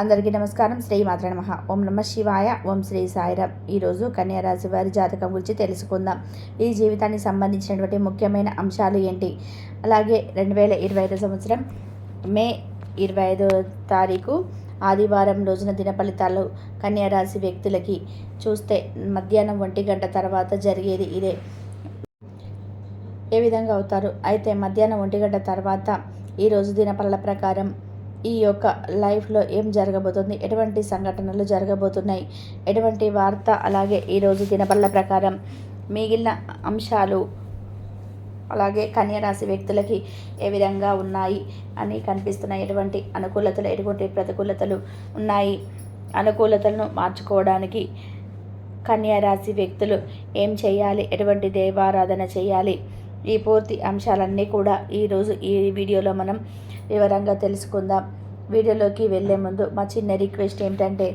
అందరికీ నమస్కారం. శ్రీ మాత్ర నమ. ఓం నమ శివాయ ఓం శ్రీ సాయిరామ్ ఈరోజు కన్యారాశి వారి జాతకం గురించి తెలుసుకుందాం. ఈ జీవితానికి సంబంధించినటువంటి ముఖ్యమైన అంశాలు ఏంటి? అలాగే రెండు వేల ఇరవై ఐదు సంవత్సరం మే ఇరవై ఐదో తారీఖు ఆదివారం రోజున దిన ఫలితాలు కన్యారాశి వ్యక్తులకి చూస్తే మధ్యాహ్నం ఒంటి గంట తర్వాత జరిగేది ఇదే. ఏ విధంగా అవుతారు? అయితే మధ్యాహ్నం ఒంటి గంట తర్వాత ఈరోజు దినపలల ప్రకారం ఈ యొక్క లైఫ్లో ఏం జరగబోతుంది? ఎటువంటి సంఘటనలు జరగబోతున్నాయి? ఎటువంటి వార్త? అలాగే ఈరోజు దినపల్ల ప్రకారం మిగిలిన అంశాలు అలాగే కన్యరాశి వ్యక్తులకి ఏ విధంగా ఉన్నాయి అని కనిపిస్తున్నాయి ఎటువంటి అనుకూలతలు ఎటువంటి ప్రతికూలతలు ఉన్నాయి? అనుకూలతలను మార్చుకోవడానికి కన్యారాశి వ్యక్తులు ఏం చేయాలి? ఎటువంటి దేవారాధన చేయాలి? ఈ పూర్తి అంశాలన్నీ కూడా ఈరోజు ఈ వీడియోలో మనం వివరంగా తెలుసుకుందాం. వీడియోలోకి వెళ్ళే ముందు మా చిన్న రిక్వెస్ట్ ఏంటంటే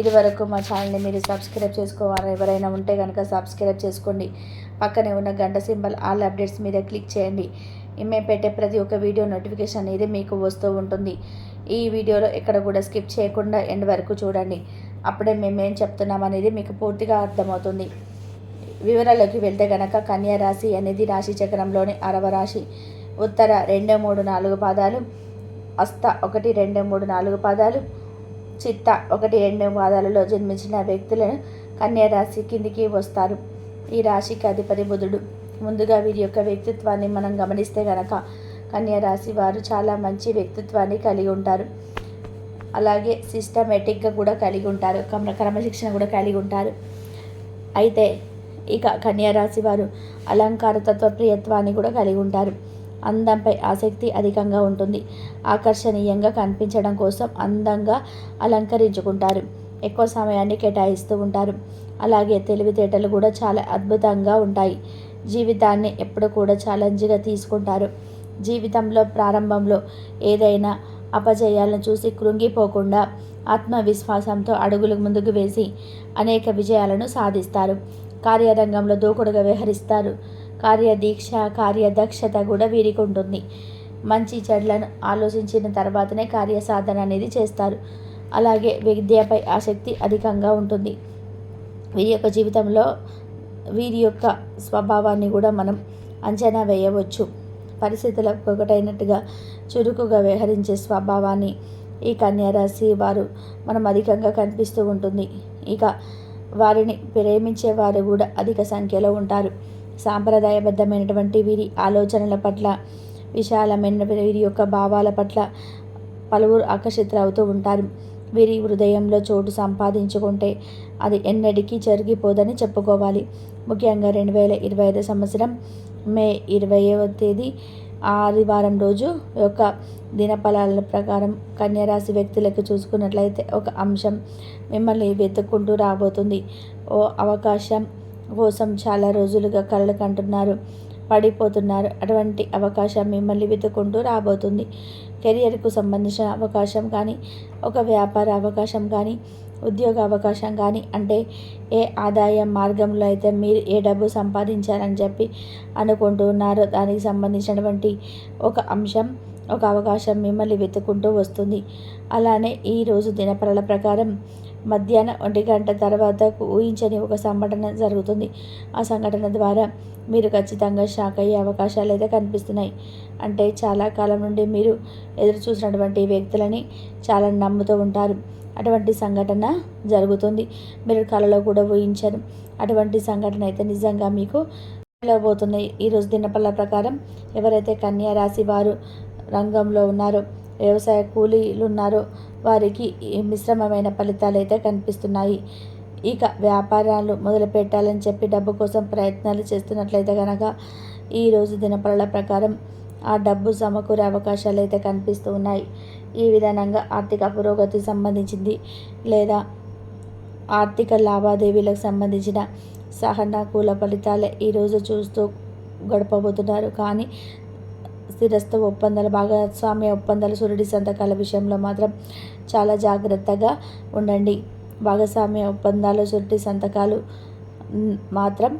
ఇదివరకు మా ఛానల్ని మీరు సబ్స్క్రైబ్ చేసుకోవాలి ఎవరైనా ఉంటే కనుక సబ్స్క్రైబ్ చేసుకోండి. పక్కనే ఉన్న గంట సింబల్ ఆల్ అప్డేట్స్ మీద క్లిక్ చేయండి. మేము పెట్టే ప్రతి ఒక్క వీడియో నోటిఫికేషన్ అనేది మీకు వస్తూ ఉంటుంది. ఈ వీడియోలో ఎక్కడ కూడా స్కిప్ చేయకుండా ఎండ్ వరకు చూడండి. అప్పుడే మేమేం చెప్తున్నాం అనేది మీకు పూర్తిగా అర్థమవుతుంది. వివరాల్లోకి వెళ్తే గనక కన్యా రాశి అనేది రాశి చక్రంలోని అరవ రాశి. ఉత్తర రెండు మూడు నాలుగు పాదాలు. అస్త ఒకటి రెండు మూడు నాలుగు పాదాలు. చిత్త ఒకటి రెండు పాదాలలో జన్మించిన వ్యక్తులను కన్యా రాశి కిందికి వస్తారు. ఈ రాశికి అధిపతి బుధుడు. ముందుగా వీరి యొక్క వ్యక్తిత్వాన్ని మనం గమనిస్తే గనక కన్యా రాశి వారు చాలా మంచి వ్యక్తిత్వాన్ని కలిగి ఉంటారు. అలాగే సిస్టమేటిక్గా కూడా కలిగి ఉంటారు. క్రమ క్రమశిక్షణ కూడా కలిగి ఉంటారు. అయితే ఇక కన్యారాశి వారు అలంకార తత్వప్రియత్వాన్ని కూడా కలిగి ఉంటారు. అందంపై ఆసక్తి అధికంగా ఉంటుంది. ఆకర్షణీయంగా కనిపించడం కోసం అందంగా అలంకరించుకుంటారు. ఎక్కువ సమయాన్ని కేటాయిస్తూ ఉంటారు. అలాగే తెలివితేటలు కూడా చాలా అద్భుతంగా ఉంటాయి. జీవితాన్ని ఎప్పుడు కూడా ఛాలెంజ్గా తీసుకుంటారు. జీవితంలో ప్రారంభంలో ఏదైనా అపజయాలను చూసి కృంగిపోకుండా ఆత్మవిశ్వాసంతో అడుగులు ముందుకు వేసి అనేక విజయాలను సాధిస్తారు. కార్యరంగంలో దూకుడుగా వ్యవహరిస్తారు. కార్యదీక్ష కార్యదక్షత కూడా వీరికి ఉంటుంది మంచి చెడ్లను ఆలోచించిన తర్వాతనే కార్యసాధన అనేది చేస్తారు. అలాగే విద్యపై ఆసక్తి అధికంగా ఉంటుంది. వీరి యొక్క జీవితంలో వీరి యొక్క స్వభావాన్ని కూడా మనం అంచనా వేయవచ్చు. పరిస్థితులకు ఒకటైనట్టుగా చురుకుగా వ్యవహరించే స్వభావాన్ని ఈ కన్యారాశి వారు మనం అధికంగా కనిపిస్తూ ఉంటుంది. ఇక వారిని ప్రేమించే వారు కూడా అధిక సంఖ్యలో ఉంటారు. సాంప్రదాయబద్ధమైనటువంటి వీరి ఆలోచనల పట్ల విశాలమైన వీరి యొక్క భావాల పట్ల పలువురు ఆకర్షితులవుతూ ఉంటారు. వీరి హృదయంలో చోటు సంపాదించుకుంటే అది ఎన్నటికీ జరిగిపోదని చెప్పుకోవాలి. ముఖ్యంగా రెండు వేల ఇరవై ఐదు సంవత్సరం మే ఇరవైవ తేదీ ఆదివారం రోజు యొక్క దినఫలాల ప్రకారం కన్యరాశి వ్యక్తులకు చూసుకున్నట్లయితే ఒక అంశం మిమ్మల్ని వెతుక్కుంటూ రాబోతుంది. ఓ అవకాశం కోసం చాలా రోజులుగా కలలు కంటున్నారు పడిపోతున్నారు. అటువంటి అవకాశం మిమ్మల్ని వెతుక్కుంటూ రాబోతుంది. కెరియర్కు సంబంధించిన అవకాశం కానీ ఒక వ్యాపార అవకాశం కానీ ఉద్యోగ అవకాశం కానీ అంటే ఏ ఆదాయ మార్గంలో అయితే మీరు ఏ డబ్బు సంపాదించారని చెప్పి అనుకుంటూ ఉన్నారో దానికి సంబంధించినటువంటి ఒక అంశం ఒక అవకాశం మిమ్మల్ని వెతుక్కుంటూ వస్తుంది. అలానే ఈరోజు దినపరల ప్రకారం మధ్యాహ్నం ఒంటి గంట తర్వాత ఊహించని ఒక సంఘటన జరుగుతుంది. ఆ సంఘటన ద్వారా మీరు ఖచ్చితంగా షాక్ అయ్యే అవకాశాలు అయితే కనిపిస్తున్నాయి. అంటే చాలా కాలం నుండి మీరు ఎదురు చూసినటువంటి వ్యక్తులని చాలా నమ్ముతూ ఉంటారు. అటువంటి సంఘటన జరుగుతుంది. మీరు కళలో కూడా ఊహించారు. అటువంటి సంఘటన అయితే నిజంగా మీకు పోతున్నాయి ఈరోజు దినపల్ల ప్రకారం ఎవరైతే కన్యా రాశి వారు రంగంలో ఉన్నారో వ్యవసాయ కూలీలు ఉన్నారో వారికి మిశ్రమమైన ఫలితాలు అయితే కనిపిస్తున్నాయి. ఇక వ్యాపారాలు మొదలు పెట్టాలని చెప్పి డబ్బు కోసం ప్రయత్నాలు చేస్తున్నట్లయితే కనుక ఈరోజు దినపరల ప్రకారం ఆ డబ్బు సమకూరే అవకాశాలు అయితే కనిపిస్తూ ఉన్నాయి. ఈ విధానంగా ఆర్థిక పురోగతి సంబంధించింది లేదా ఆర్థిక లావాదేవీలకు సంబంధించిన సహనాకూల ఫలితాలే ఈరోజు చూస్తూ గడపబోతున్నారు. కానీ స్థిరస్థ ఒప్పందాలు భాగస్వామ్య ఒప్పందాలు సురుడి సంతకాల విషయంలో మాత్రం చాలా జాగ్రత్తగా ఉండండి. భాగస్వామ్య ఒప్పందాలు సురుడి సంతకాలు మాత్రం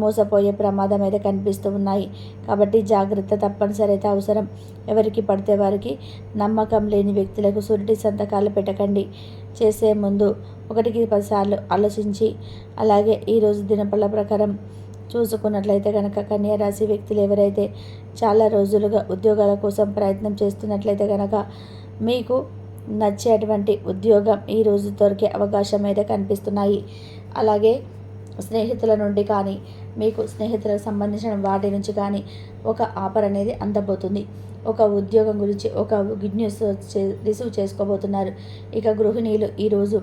మోసపోయే ప్రమాదం అయితే కనిపిస్తూ ఉన్నాయి. కాబట్టి జాగ్రత్త తప్పనిసరి అయితే అవసరం. ఎవరికి పడితే వారికి నమ్మకం లేని వ్యక్తులకు సురుడి సంతకాలు పెట్టకండి. చేసే ముందు ఒకటికి పదిసార్లు ఆలోచించి అలాగే ఈరోజు దినపళ్ళ ప్రకారం చూసుకున్నట్లయితే కనుక కన్యారాశి వ్యక్తులు ఎవరైతే చాలా రోజులుగా ఉద్యోగాల కోసం ప్రయత్నం చేస్తున్నట్లయితే కనుక మీకు నచ్చేటువంటి ఉద్యోగం ఈరోజు దొరికే అవకాశం అయితే కనిపిస్తున్నాయి. అలాగే స్నేహితుల నుండి కానీ మీకు స్నేహితులకు సంబంధించిన వాటి నుంచి కానీ ఒక ఆఫర్ అనేది అందబోతుంది. ఒక ఉద్యోగం గురించి ఒక గుడ్ న్యూస్ రిసీవ్ చేసుకోబోతున్నారు. ఇక గృహిణీలు ఈరోజు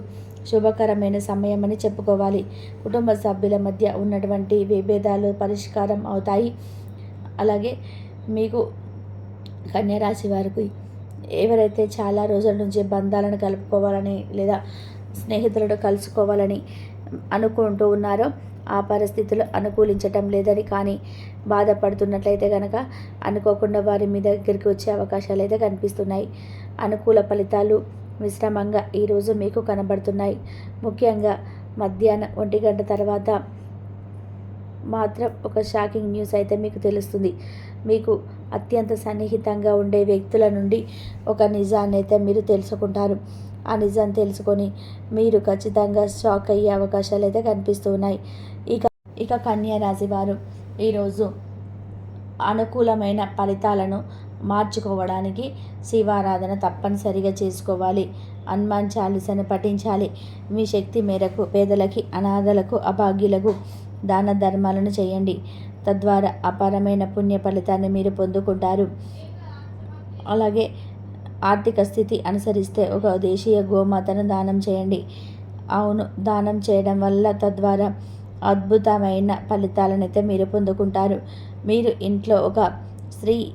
శుభకరమైన సమయం అని చెప్పుకోవాలి. కుటుంబ సభ్యుల మధ్య ఉన్నటువంటి విభేదాలు పరిష్కారం అవుతాయి. అలాగే మీకు కన్యరాశి వారికి ఎవరైతే చాలా రోజుల నుంచి బంధాలను కలుపుకోవాలని లేదా స్నేహితులను కలుసుకోవాలని అనుకుంటూ ఉన్నారో ఆ పరిస్థితులు అనుకూలించటం లేదని కానీ బాధపడుతున్నట్లయితే కనుక అనుకోకుండా వారి మీ దగ్గరికి వచ్చే అవకాశాలు అయితే కనిపిస్తున్నాయి. అనుకూల ఫలితాలు మిశ్రమంగా ఈరోజు మీకు కనబడుతున్నాయి. ముఖ్యంగా మధ్యాహ్నం ఒంటి గంట తర్వాత మాత్రం ఒక షాకింగ్ న్యూస్ అయితే మీకు తెలుస్తుంది. మీకు అత్యంత సన్నిహితంగా ఉండే వ్యక్తుల నుండి ఒక నిజాన్ని అయితే మీరు తెలుసుకుంటారు. ఆ నిజాన్ని తెలుసుకొని మీరు ఖచ్చితంగా షాక్ అయ్యే అవకాశాలు అయితే కనిపిస్తూ ఉన్నాయి. ఇక ఇక కన్యా రాశి వారు ఈరోజు అనుకూలమైన ఫలితాలను మార్చుకోవడానికి శివారాధన తప్పనిసరిగా చేసుకోవాలి. హనుమాన్ చాలీసాను పఠించాలి. మీ శక్తి మేరకు పేదలకి అనాథలకు అభాగ్యులకు దాన ధర్మాలను చేయండి. తద్వారా అపారమైన పుణ్య ఫలితాన్ని మీరు పొందుకుంటారు. అలాగే ఆర్థిక స్థితి అనుసరిస్తే ఒక దేశీయ గోమాతను దానం చేయండి. అవును దానం చేయడం వల్ల తద్వారా అద్భుతమైన ఫలితాలనైతే అయితే మీరు పొందుకుంటారు. మీరు ఇంట్లో ఒక స్త్రీ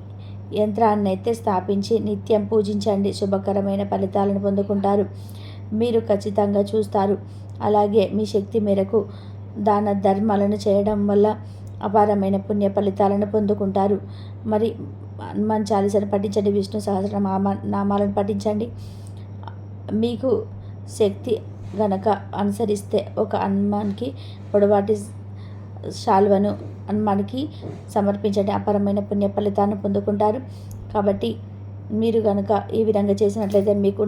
యంత్రాన్ని అయితే స్థాపించి నిత్యం పూజించండి. శుభకరమైన ఫలితాలను పొందుకుంటారు. మీరు ఖచ్చితంగా చూస్తారు. అలాగే మీ శక్తి మేరకు దాన ధర్మాలను చేయడం వల్ల అపారమైన పుణ్య ఫలితాలను పొందుకుంటారు. మరి హనుమాన్ చాలీసాను పఠించండి. విష్ణు సహస్ర నామాలను పఠించండి. మీకు శక్తి గనక అనుసరిస్తే ఒక హనుమాన్కి పొడవాటి శాల్వను మనకి సమర్పించండి. అపరమైన పుణ్య ఫలితాన్ని పొందుకుంటారు. కాబట్టి మీరు కనుక ఈ విధంగా చేసినట్లయితే మీకు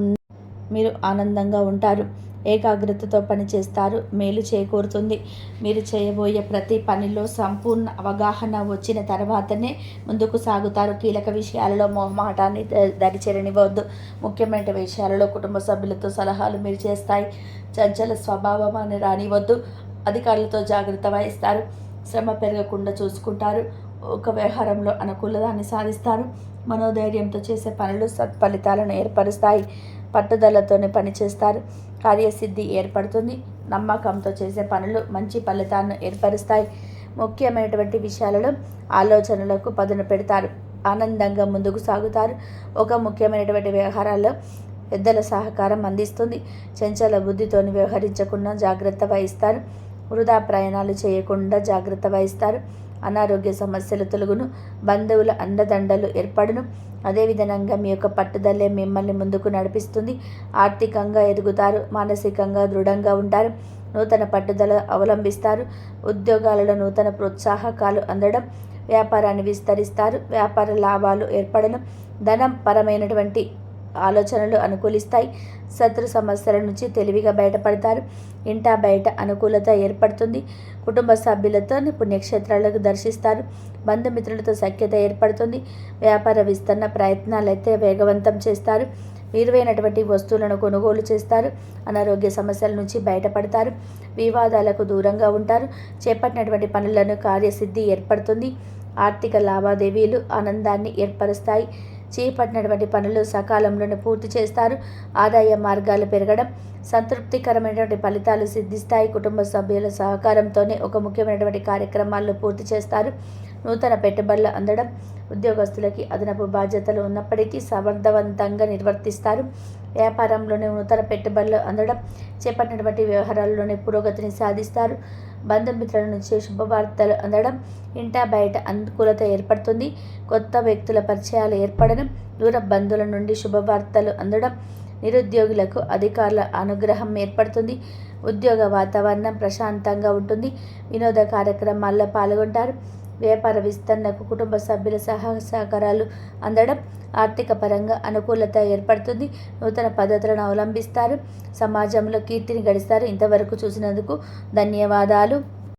మీరు ఆనందంగా ఉంటారు. ఏకాగ్రతతో పనిచేస్తారు మేలు చేకూరుతుంది. మీరు చేయబోయే ప్రతి పనిలో సంపూర్ణ అవగాహన వచ్చిన తర్వాతనే ముందుకు సాగుతారు. కీలక విషయాలలో మొహమాటాన్ని దరిచేరనివ్వద్దు ముఖ్యమైన విషయాలలో కుటుంబ సభ్యులతో సలహాలు మీరు చేస్తాయి. చంచల స్వభావం అని రానివ్వద్దు. అధికారులతో జాగ్రత్త వహిస్తారు. శ్రమ పెరగకుండా చూసుకుంటారు. ఒక వ్యవహారంలో అనుకూలతాన్ని సాధిస్తారు. మనోధైర్యంతో చేసే పనులు సత్ఫలితాలను ఏర్పరుస్తాయి. పట్టుదలతోనే పనిచేస్తారు. కార్యసిద్ధి ఏర్పడుతుంది. నమ్మకంతో చేసే పనులు మంచి ఫలితాలను ఏర్పరుస్తాయి. ముఖ్యమైనటువంటి విషయాలలో ఆలోచనలకు పదును పెడతారు. ఆనందంగా ముందుకు సాగుతారు. ఒక ముఖ్యమైనటువంటి వ్యవహారాల్లో పెద్దల సహకారం అందిస్తుంది. చంచల బుద్ధితోని వ్యవహరించకుండా జాగ్రత్త వహిస్తారు. వృధా ప్రయాణాలు చేయకుండా జాగ్రత్త వహిస్తారు. అనారోగ్య సమస్యలు తొలుగును. బంధువుల అండదండలు ఏర్పడును. అదేవిధంగా మీ యొక్క పట్టుదలే మిమ్మల్ని ముందుకు నడిపిస్తుంది. ఆర్థికంగా ఎదుగుతారు. మానసికంగా దృఢంగా ఉంటారు. నూతన పట్టుదల అవలంబిస్తారు. ఉద్యోగాలలో నూతన ప్రోత్సాహకాలు అందడం వ్యాపారాన్ని విస్తరిస్తారు. వ్యాపార లాభాలు ఏర్పడడం ధనం పరమైనటువంటి ఆలోచనలు అనుకూలిస్తాయి. శత్రు సమస్యల నుంచి తెలివిగా బయటపడతారు. ఇంటా బయట అనుకూలత ఏర్పడుతుంది. కుటుంబ సభ్యులతో పుణ్యక్షేత్రాలకు దర్శిస్తారు. బంధుమిత్రులతో సఖ్యత ఏర్పడుతుంది. వ్యాపార విస్తరణ ప్రయత్నాలు అయితే వేగవంతం చేస్తారు. విలువైనటువంటి వస్తువులను కొనుగోలు చేస్తారు. అనారోగ్య సమస్యల నుంచి బయటపడతారు. వివాదాలకు దూరంగా ఉంటారు. చేపట్టినటువంటి పనులను కార్యసిద్ధి ఏర్పడుతుంది. ఆర్థిక లావాదేవీలు ఆనందాన్ని ఏర్పరుస్తాయి. చేపట్టినటువంటి పనులు సకాలంలోనే పూర్తి చేస్తారు. ఆదాయ మార్గాలు పెరగడం సంతృప్తికరమైనటువంటి ఫలితాలు సిద్ధిస్తాయి. కుటుంబ సభ్యుల సహకారంతోనే ఒక ముఖ్యమైనటువంటి కార్యక్రమాల్లో పూర్తి చేస్తారు. నూతన పెట్టుబడులు అందడం ఉద్యోగస్తులకి అదనపు బాధ్యతలు ఉన్నప్పటికీ సమర్థవంతంగా నిర్వర్తిస్తారు. వ్యాపారంలోనే నూతన పెట్టుబడులు అందడం చేపట్టినటువంటి వ్యవహారాల్లోనే పురోగతిని సాధిస్తారు. బంధుమిత్రుల నుంచి శుభవార్తలు అందడం ఇంటా బయట అనుకూలత ఏర్పడుతుంది. కొత్త వ్యక్తుల పరిచయాలు ఏర్పడడం దూర బంధువుల నుండి శుభవార్తలు అందడం నిరుద్యోగులకు అధికారుల అనుగ్రహం ఏర్పడుతుంది. ఉద్యోగ వాతావరణం ప్రశాంతంగా ఉంటుంది. వినోద కార్యక్రమాల్లో పాల్గొంటారు. వ్యాపార విస్తరణకు కుటుంబ సభ్యుల సహ సహకారాలు అందడం ఆర్థిక పరంగా అనుకూలత ఏర్పడుతుంది. నూతన పద్ధతులను అవలంబిస్తారు. సమాజంలో కీర్తిని గడిస్తారు. ఇంతవరకు చూసినందుకు ధన్యవాదాలు.